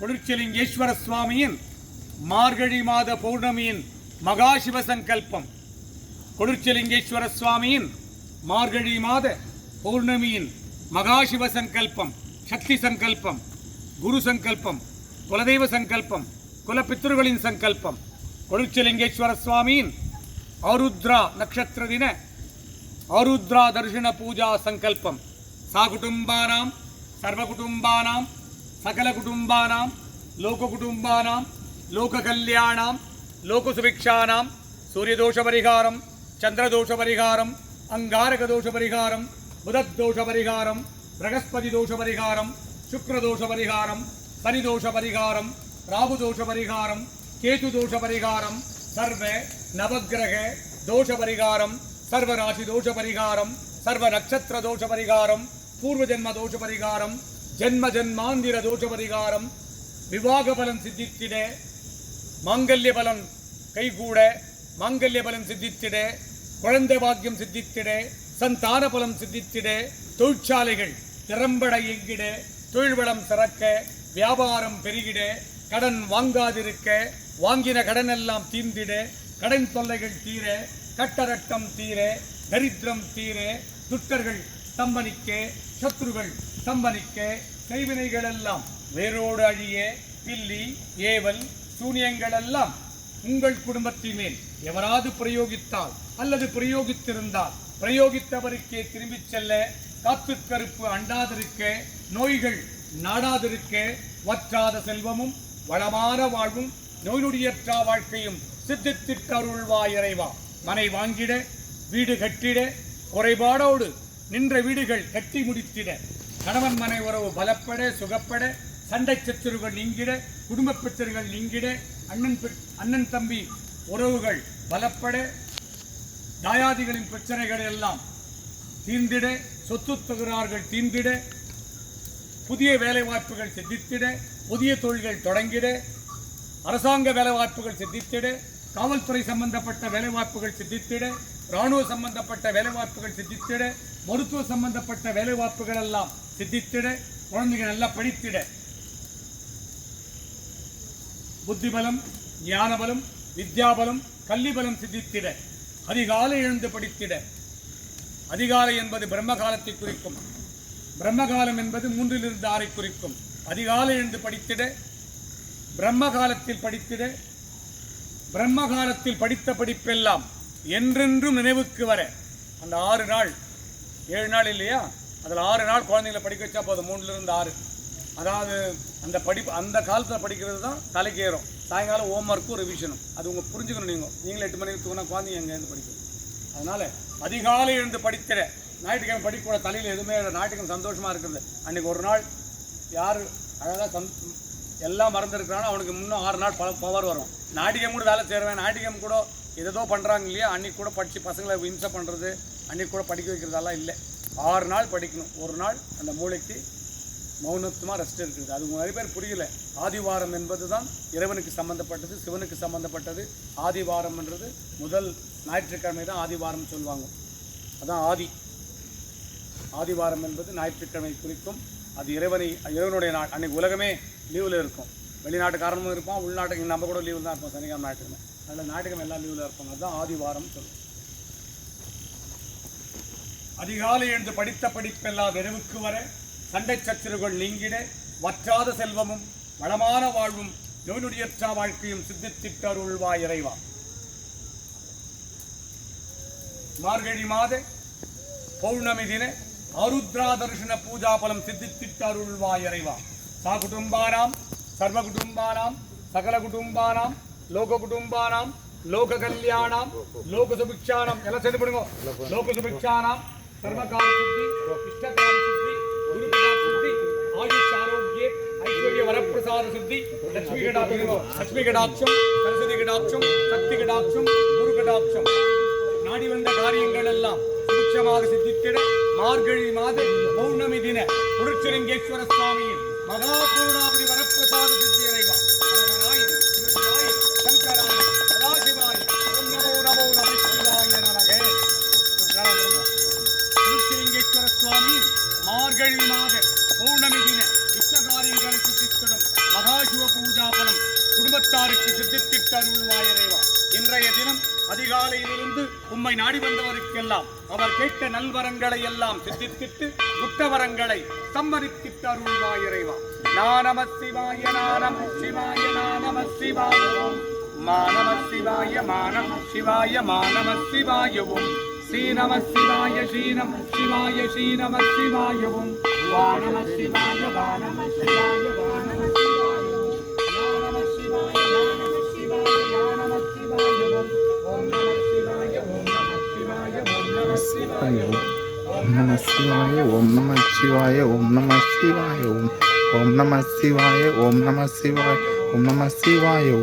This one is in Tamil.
குளிர்ச்சலிங்கேஸ்வர சுவாமியின் மார்கழி மாத பௌர்ணமியின் மகா சிவசங்கல்பம் கொடிர்ச்சலிங்கேஸ்வர சுவாமியின் மார்கழி மாத பௌர்ணமியின் மகா சிவசங்கல்பம் சக்தி சங்கல்பம் குரு சங்கல்பம் குலதெய்வ சங்கல்பம் குலப்பித்தர்களின் சங்கல்பம். கொடிர்ச்சலிங்கேஸ்வர சுவாமியின் ஆருத்ரா நட்சத்திர தின ஆருத்ரா தர்ஷன பூஜா சங்கல்பம். சா குடும்பானாம் सकलकुटुम्बानां लोककुटुम्बानां लोककल्याणां लोकसुभिक्षाणां सूर्यदोषपरिहारं चन्द्रदोषपरिहारम् अङ्गारकदोषपरिहारं बुधदोषपरिहारं बृहस्पतिदोषपरिहारं शुक्रदोषपरिहारं शनिदोषपरिहारं राहुदोषपरिहारं केतुदोषपरिहारं सर्व नवग्रह दोषपरिहारं सर्वराशिदोषपरिहारं सर्वनक्षत्रदोषपरिहारं पूर्वजन्मदोषपरिहारं ஜென்ம ஜென்மாந்திர தோஷபரிகாரம் விவாக பலன் சித்தித்திட மாங்கல்ய பலன் கைகூட மாங்கல்ய பலன் சித்தித்திட குழந்தை பாக்கியம் சித்தித்திட சந்தான பலம் சித்தித்திட தொழிற்சாலைகள் திறம்பட இயங்கிட தொழில் வளம் சிறக்க வியாபாரம் பெருகிட கடன் வாங்காதிருக்க வாங்கின கடன் எல்லாம் தீர்ந்திட கடன் தொல்லைகள் தீர கட்டரட்டம் தீர தரித்திரம் தீர துட்டர்கள் தம்பனிக்கே சத்ருகள் தம்பனிக்கே கைவினைகளெல்லாம். வேரோடு அழிய பில்லி ஏவல் சூனியங்களெல்லாம் உங்கள் குடும்பத்தின் மேல் எவராது பிரயோகித்தால் அல்லது பிரயோகித்திருந்தால் பிரயோகித்தவருக்கே திரும்பிச் செல்ல காத்து கருப்பு அண்டாதிருக்க நோய்கள் நாடாதிருக்க வற்றாத செல்வமும் வளமான வாழ்வும் நோய்நொடியற்றா வாழ்க்கையும் சித்தித்திட்டருள்வா இறைவா. மனை வாங்கிட வீடு கட்டிட குறைபாடோடு நின்ற வீடுகள் கட்டி முடித்திட. கணவன் மனை உறவு பலப்பட சுகப்பட சண்டை சத்துருகள் நீங்கிட குடும்ப பிரச்சனைகள் நீங்கிட அண்ணன் பெ- அண்ணன் தம்பி உறவுகள் பலப்பட தாயாதிகளின் பிரச்சனைகள் எல்லாம் தீர்ந்திட சொத்து தகுறார்கள் தீர்ந்திட புதிய வேலைவாய்ப்புகள் சித்தித்திட புதிய தொழில்கள் தொடங்கிட அரசாங்க வேலைவாய்ப்புகள் சித்தித்திட காவல்துறை சம்பந்தப்பட்ட வேலைவாய்ப்புகள் சித்தித்திட இராணுவ சம்பந்தப்பட்ட வேலைவாய்ப்புகள் சித்தித்திட மருத்துவ சம்பந்தப்பட்ட வேலைவாய்ப்புகள் எல்லாம் சித்தித்திட குழந்தைங்க நல்லா படித்திட. புத்திபலம் ஞானபலம் வித்யாபலம் கல்விபலம் சித்தித்திட. அதிகாலை எழுந்து படித்திட. அதிகாலை என்பது பிரம்ம காலத்தை குறிக்கும். பிரம்மகாலம் என்பது மூன்றிலிருந்து ஆறை குறிக்கும். அதிகாலை எழுந்து படித்திட. பிரம்ம காலத்தில் படித்திட. பிரம்ம காலத்தில் படித்த படிப்பெல்லாம் என்றென்றும் நினைவுக்கு வர அந்த ஆறு நாள். ஏழு நாள் இல்லையா? அதில் ஆறு நாள் குழந்தைங்களை படிக்க வச்சா போதும். மூணுலேருந்து ஆறு. அதாவது அந்த படிப்பு அந்த காலத்தில் படிக்கிறது தான் தலைக்கு ஏறும் சாயங்காலம் ஹோம் ஒர்க்கும் ரிவிஷனும் அது உங்கள் புரிஞ்சுக்கணும் நீங்கள் நீங்களும் எட்டு மணிக்கு தூங்கினா குழந்தைங்க எங்கேருந்து படிக்கணும் அதனால் அதிகாலை எழுந்து படித்திட ஞாயிற்றுக்கிழமை படிக்கூட தலையில் எதுவுமே இல்லை. ஞாயிற்றுக்கிழமை சந்தோஷமாக இருக்கிறது. அன்றைக்கி ஒரு நாள் யார் அழகாக சந் எல்லாம் மறந்துருக்கிறானோ அவனுக்கு இன்னும் ஆறு நாள் பல பவர் வரும். நாட்டிகம் கூட வேலை சேருவேன் ஞாயிற்றுக்கிழமை கூட ஏதோ பண்ணுறாங்க இல்லையா? அன்றைக்கி கூட படித்து பசங்களை இம்சை பண்ணுறது அன்றைக்கி கூட படிக்க வைக்கிறதெல்லாம் இல்லை. ஆறு நாள் படிக்கணும். ஒரு நாள் அந்த மூளைக்கு மௌனத்துமாக ரெஸ்ட் இருக்குது. அது நிறைய பேர் புரியல. ஆதிவாரம் என்பது தான் இறைவனுக்கு சம்மந்தப்பட்டது சிவனுக்கு சம்மந்தப்பட்டது ஆதிவாரம்ன்றது முதல் ஞாயிற்றுக்கிழமை தான் ஆதிவாரம் சொல்லுவாங்க. அதான் ஆதி. ஆதிவாரம் என்பது ஞாயிற்றுக்கிழமை குறிக்கும். அது இறைவனை இறைவனுடைய நாள். அன்றைக்கு உலகமே லீவில் இருக்கும். வெளிநாட்டுக்காரனும் இருப்பான் உள்நாட்டுக்கு நம்ம கூட லீவில் தான் இருப்போம். சனிக்கிழமை ஞாயிற்றுக்கிழமை. அதில் நாடகம் எல்லாம் லீவில் இருப்பாங்க. அதுதான் ஆதிவாரம் சொல்லுவோம் அதிகாலை எழுந்து படித்த படிப்பெல்லாம் வெறுவுக்கு வர சண்டை சச்சரவுகள் நீங்கிட வற்றாத செல்வமும் வளமான வாழ்வும் நோய்நொடியற்ற வாழ்க்கையும் சித்தித்திட்டு அருள்வாய் இறைவா. மார்கழி மாத பௌர்ணமி தின ஆருத்ரா தர்ஷன பூஜா பலம் சித்தித்திட்டு அருள்வாய் இறைவா. சா குடும்பானாம் சர்வ குடும்பானாம் சகல குடும்பானாம் லோக குடும்பானாம் லோக கல்யாணாம் லோக சுபிக்ஷானாம் எல்லாம் சேர்ந்து போடுங்க லோக சுபிக்ஷானாம் சர்வகால சித்தி இஷ்டகால சித்தி குருபிதா சித்தி ஆயுஷ் ஆரோக்கிய ஐஸ்வர்ய வரப்பிரசாத சித்தி லட்சுமி கடாட்சம் லட்சுமி கடாட்சம் சரஸ்வதி கடாட்சம் சக்தி கடாட்சம் குரு கடாட்சம் நாடி வந்த காரியங்கள் எல்லாம் சுபிட்சமாக சித்தித்திட மார்கழி மாத பௌர்ணமி தின குருச்சிலிங்கேஸ்வர சுவாமியின் மகா பூர்ணாபதி வரப்பிரசாத சித்தி இறைவா அரகனாய், சிவசிவாய், சங்கராய், சதாசிவாய், நமோ நமோ நம சிவாய நமக. திருச்சிலிங்கேஸ்வர சுவாமி மார்கழி மாத பௌர்ணமி தின இஷ்ட காரியங்களை சுற்றித்திடும் மகா குடும்பத்தாருக்கு சித்தித்திட்டு அருள்வாய் இறைவா இன்றைய தினம் அதிகாலையிலிருந்து உம்மை நாடி வந்தவருக்கெல்லாம் அவர் கேட்ட நல்வரங்களை எல்லாம் சித்தித்திட்டு துட்டவரங்களை சம்மதித்திட்டு அருள்வாய் இறைவா நானம சிவாய நானம சிவாய நானம சிவாய ஓம் மானம சிவாய மானம் சிவாய மானம சிவாய ஓம் ஸ்ரீநம சிவாய ஸ்ரீநம சிவாய ஸ்ரீநம சிவாய ஓம் வானம சிவாய வானம சிவாய வானம சிவாய ஓம் நம சிவாய நம சிவாய நம சிவாய ஓம் ஓம் நம சிவாய ஓம் நம சிவாய ஓம் நம சிவாய ஓம் நம சிவாய